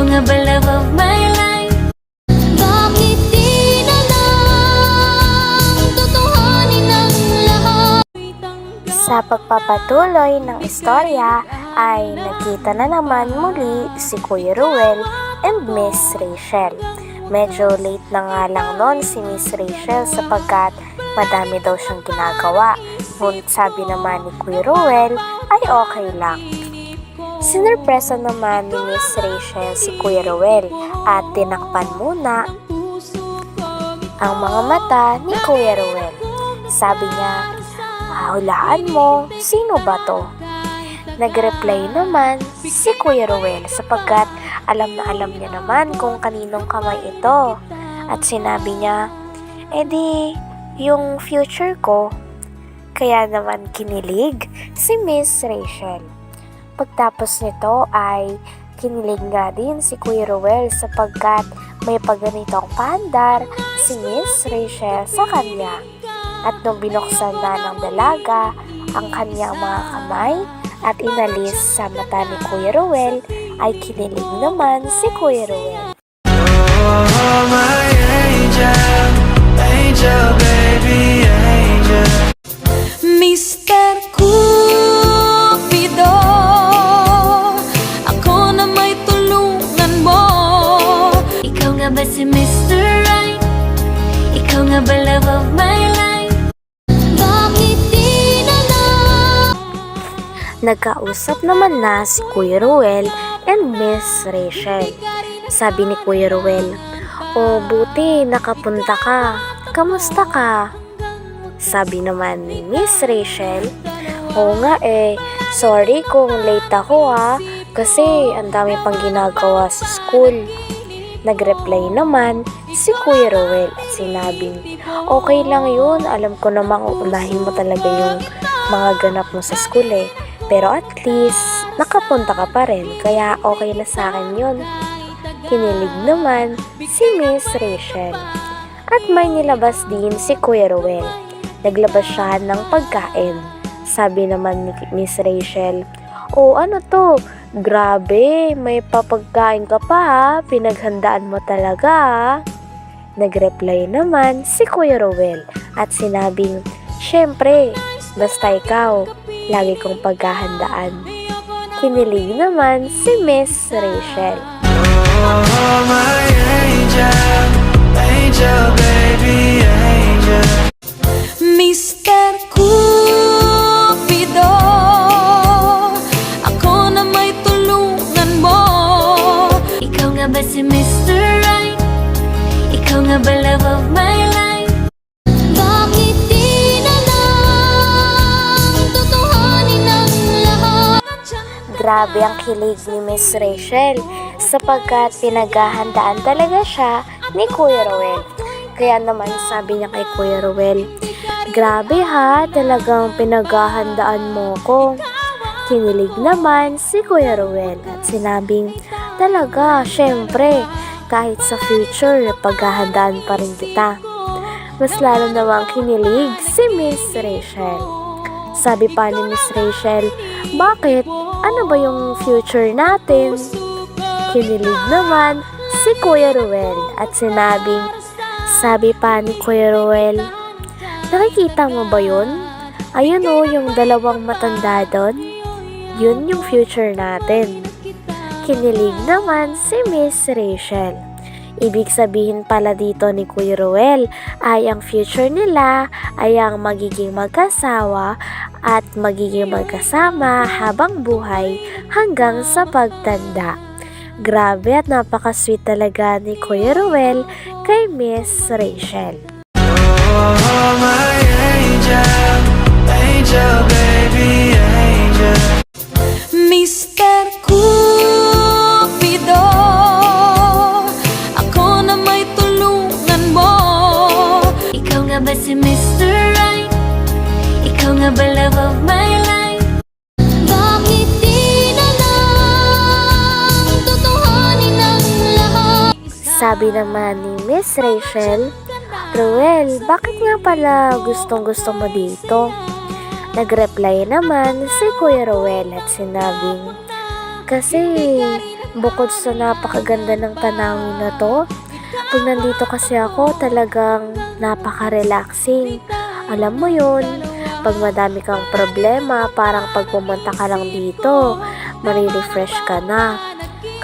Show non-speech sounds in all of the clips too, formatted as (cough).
Ikaw of my life? Bakit di na lang Tutuhanin ang lahat? Sa pagpapatuloy ng istorya ay nakita na naman muli si Kuya Ruel and Miss Rachel. Medyo late na nga lang noon si Miss Rachel sapagkat madami daw siyang ginagawa. Ngunit sabi naman ni Kuya Ruel ay okay lang. Sinurpresa naman ni Miss Rachel si Kuya Ruel at tinakpan muna ang mga mata ni Kuya Ruel. Sabi niya, Hulaan mo, sino ba to? Nag-reply naman si Kuya Ruel sapagkat alam na alam niya naman kung kaninong kamay ito. At sinabi niya, edi yung future ko. Kaya naman kinilig si Miss Rachel. Pagtapos nito ay kinilig nga din si Kuya Ruel sapagkat may pagganitong pandar si Miss Rachel sa kanya. At nung binuksan na ng dalaga ang kanyang mga kamay at inalis sa mata ni Kuya Ruel, ay kinilig naman si Kuya Ruel. Nagkausap naman na si Kuya Ruel and Miss Rachel. Sabi ni Kuya Ruel, O buti nakapunta ka, kamusta ka? Sabi naman ni Miss Rachel, Oo nga eh, sorry kung late ako ha, kasi ang dami pang ginagawa sa school. Nagreply naman si Kuya Ruel at sinabing, okay lang yun, alam ko namang uunahin mo talaga yung mga ganap mo sa school eh. Pero at least, nakapunta ka pa rin, kaya okay na sa akin yun. Kinilig naman si Miss Rachel. At may nilabas din si Kuya Ruel. Naglabas siya ng pagkain. Sabi naman ni Miss Rachel, O ano to? Grabe, may papagkain ka pa ha. Pinaghandaan mo talaga. Nagreply naman si Kuya Ruel at sinabing, Siyempre, basta ikaw, lagi kong paghahandaan. Kinilig naman si Miss Rachel. Oh, my angel, angel, baby, angel. Grabe ang kilig ni Miss Rachel sapagkat pinaghahandaan talaga siya ni Kuya Roel. Kaya naman sabi niya kay Kuya Roel, Grabe ha, talagang pinaghahandaan mo ko. Kinilig naman si Kuya Roel at sinabing, Talaga, syempre, kahit sa future, paghahandaan pa rin kita. Mas lalo namang kinilig si Miss Rachel. Sabi pa ni Miss Rachel, bakit? Ano ba yung future natin? Kinilig naman si Kuya Ruel at sinabing, sabi pa ni Kuya Ruel, nakikita mo ba yun? Ayun o, yung dalawang matanda doon. Yun yung future natin. Kinilig naman si Miss Rachel. Ibig sabihin pala dito ni Kuya Ruel ay ang future nila ay ang magiging magkasawa at magiging magkasama habang buhay hanggang sa pagtanda. Grabe at napaka-sweet talaga ni Kuya Ruel kay Miss Rachel. Oh, my angel, angel, baby, angel. Sabi naman ni Miss Rachel, Ruel, bakit nga pala gustong gusto mo dito? Nagreply naman si Kuya Ruel at sinabing, Kasi bukod sa napakaganda ng tanawin na to, pag nandito kasi ako talagang napaka-relaxing. Alam mo yun, pag madami kang problema, parang pag pumunta ka lang dito, marirefresh ka na.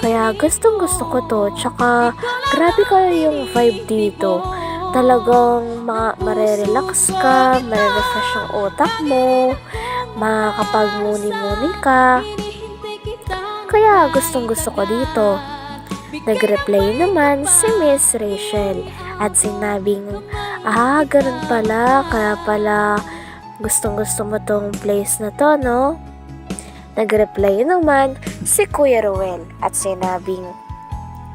Kaya gustong gusto ko to, tsaka grabe kayo yung vibe dito. Talagang ma marerelax ka, marerefresh ang utak mo, makakapagmuni-muni ka. Kaya gustong gusto ko dito. Nag-reply naman si Miss Rachel at sinabing, Ah, ganun pala, kaya pala gustong gusto mo tong place na to, no? Nag-reply naman si Kuya Ruel at sinabing,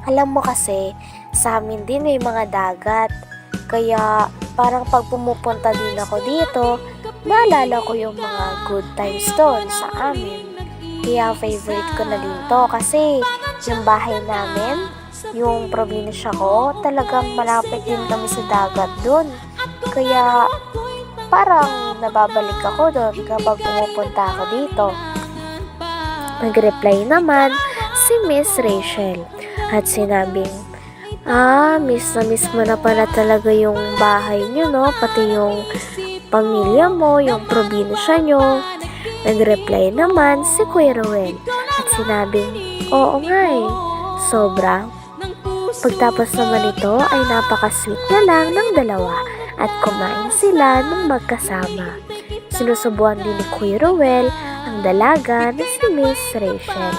Alam mo kasi, sa amin din may mga dagat. Kaya parang pag pumupunta din ako dito, naalala ko yung mga good times doon sa amin. Kaya favorite ko na din to kasi yung bahay namin, yung probinsya ko, talagang malapit din kami sa dagat doon. Kaya parang nababalik ako doon kapag pumupunta ako dito. Nag-reply naman si Miss Rachel at sinabing, Ah, miss na miss mo na pala talaga yung bahay niyo, no? Pati yung pamilya mo, yung probinsya nyo. Nag-reply naman si Kuya Ruel at sinabing, Oo nga eh, sobra. Pagtapos naman ito ay napaka-sweet na lang ng dalawa at kumain sila ng magkasama. Sinusubuan din ni Kuya Ruel ang dalaga na si Miss Rachel.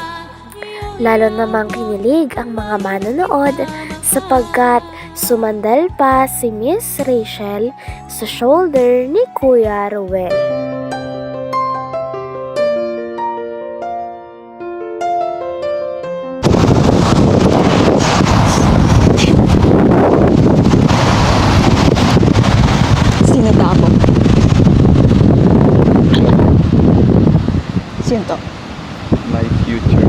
Lalo namang kinilig ang mga manonood sapagkat sumandal pa si Miss Rachel sa shoulder ni Kuya Ruel. Sino to? my future.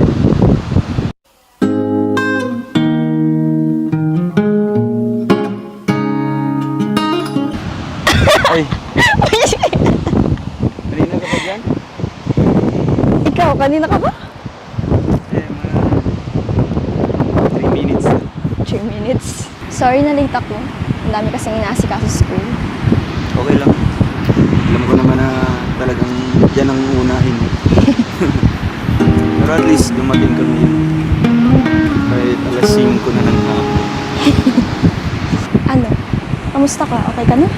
Ay! (laughs) Kanina ka pa dyan? Ikaw, kanina ka ba? Eh, mga 3 minutes na. 3 minutes. Sorry na late ako. Ang dami kasing inaasikaso sa school. Okay lang. Alam ko naman na talagang yan ang unahin. (laughs) Pero at least dumating kami. Kahit alas 5 na ng hapon. (laughs) Ano? Kamusta ka? Okay ka na?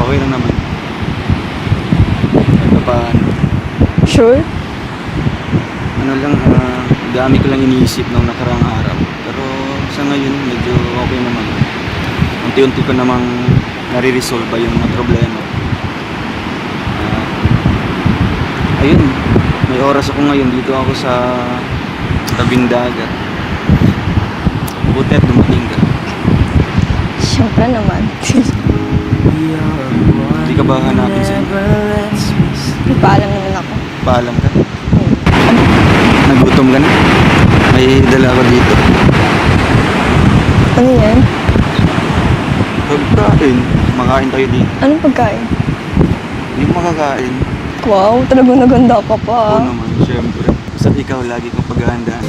Okay lang naman. Kahit pa. Sure? ano lang, ah, dami ko lang iniisip nung nakarang araw. Pero sa ngayon, medyo okay naman. Unti-unti ko namang nare-resolve yung mga problema. Ah, ayun, may oras ako ngayon. Dito ako sa tabing dagat. Buti at dumating ka. Siyempre naman. Hindi ka ba hanapin sa Paalam naman ako. Paalam ka? Nagutom ka na? May dala ko dito. Ano yan? Pagkain, makain tayo dito. Anong pagkain? Yung makakain. Wow, talagang naganda ka pa. Oo naman, syempre. Sa ikaw, lagi kong paghahandaan.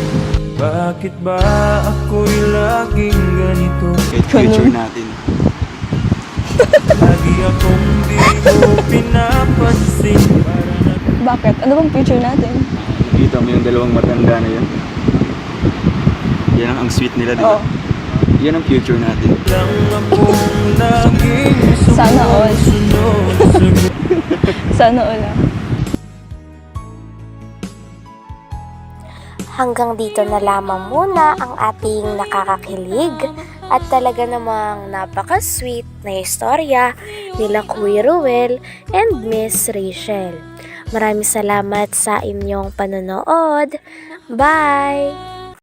Bakit ba ako'y laging ganito? Kahit future natin. Lagi akong di mo pinapansin Bakit? Ano bang future natin? Nakita mo yung dalawang matanda na yun? Yan ang, ang sweet nila, di ba? Oo. Yan ang future natin. Sana all. (laughs) Sana all ah. Hanggang dito na lamang muna ang ating nakakakilig at talaga namang napaka-sweet na istorya nila Kuya Ruel and Miss Rachel. Maraming salamat sa inyong panonood. Bye!